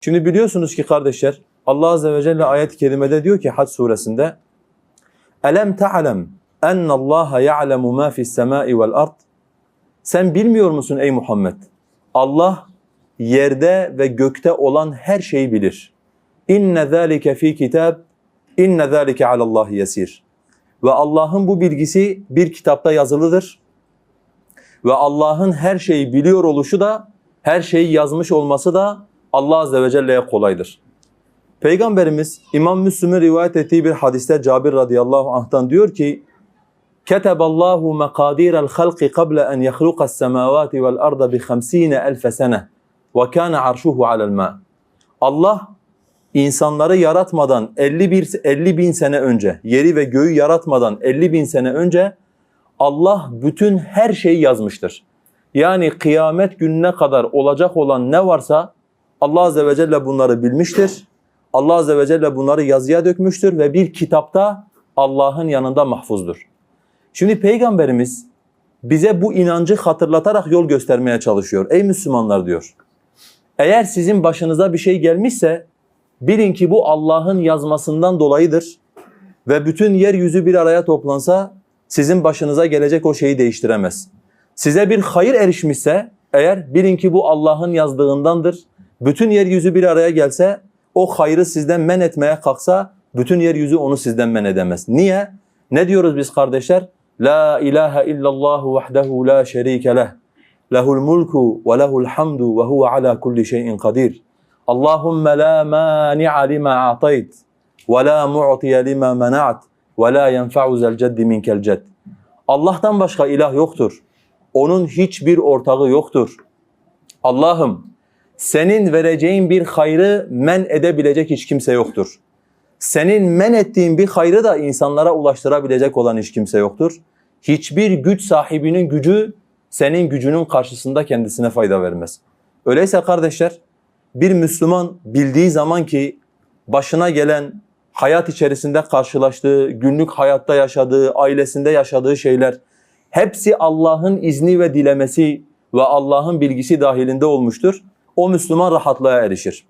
Şimdi biliyorsunuz ki kardeşler Allah Azze ve Celle ayet-i kerimede diyor ki Hac suresinde Elem ta'lem ennallaha ya'lemu ma fi's semai vel Sen bilmiyor musun ey Muhammed? Allah yerde ve gökte olan her şeyi bilir. İnne zâlike fî kitab inne zâlike alallahi yesir. Ve Allah'ın bu bilgisi bir kitapta yazılıdır. Ve Allah'ın her şeyi biliyor oluşu da her şeyi yazmış olması da Allah Azze ve Celle'ye kolaydır. Peygamberimiz İmam Müslim'in rivayet ettiği bir hadiste Cabir radıyallahu anh'tan diyor ki halqi qabla en yahluqas semavati vel arda bi 50 elf sene ve kana arşuhu alel ma. Allah insanları yaratmadan 51 50 bin sene önce, yeri ve göğü yaratmadan 50 bin sene önce Allah bütün her şeyi yazmıştır. Yani kıyamet gününe kadar olacak olan ne varsa Allah Azze ve Celle bunları bilmiştir. Allah Azze ve Celle bunları yazıya dökmüştür ve bir kitapta Allah'ın yanında mahfuzdur. Şimdi Peygamberimiz bize bu inancı hatırlatarak yol göstermeye çalışıyor. Ey Müslümanlar diyor. Eğer sizin başınıza bir şey gelmişse bilin ki bu Allah'ın yazmasından dolayıdır. Ve bütün yeryüzü bir araya toplansa sizin başınıza gelecek o şeyi değiştiremez. Size bir hayır erişmişse eğer bilin ki bu Allah'ın yazdığındandır. Bütün yeryüzü bir araya gelse o hayrı sizden men etmeye kalksa bütün yeryüzü onu sizden men edemez. Niye? Ne diyoruz biz kardeşler? La ilahe illallah vahdehu la şerike leh. Lehul mulku ve lehul hamdu ve huve ala kulli şeyin kadir. Allahumme la mani'a lima a'tayt ve la mu'tiye lima mena'at ve la yenfa'u zel ceddi minkel cedd. Allah'tan başka ilah yoktur. Onun hiçbir ortağı yoktur. Allah'ım senin vereceğin bir hayrı men edebilecek hiç kimse yoktur. Senin men ettiğin bir hayrı da insanlara ulaştırabilecek olan hiç kimse yoktur. Hiçbir güç sahibinin gücü senin gücünün karşısında kendisine fayda vermez. Öyleyse kardeşler bir Müslüman bildiği zaman ki başına gelen hayat içerisinde karşılaştığı, günlük hayatta yaşadığı, ailesinde yaşadığı şeyler hepsi Allah'ın izni ve dilemesi ve Allah'ın bilgisi dahilinde olmuştur. O Müslüman rahatlığa erişir.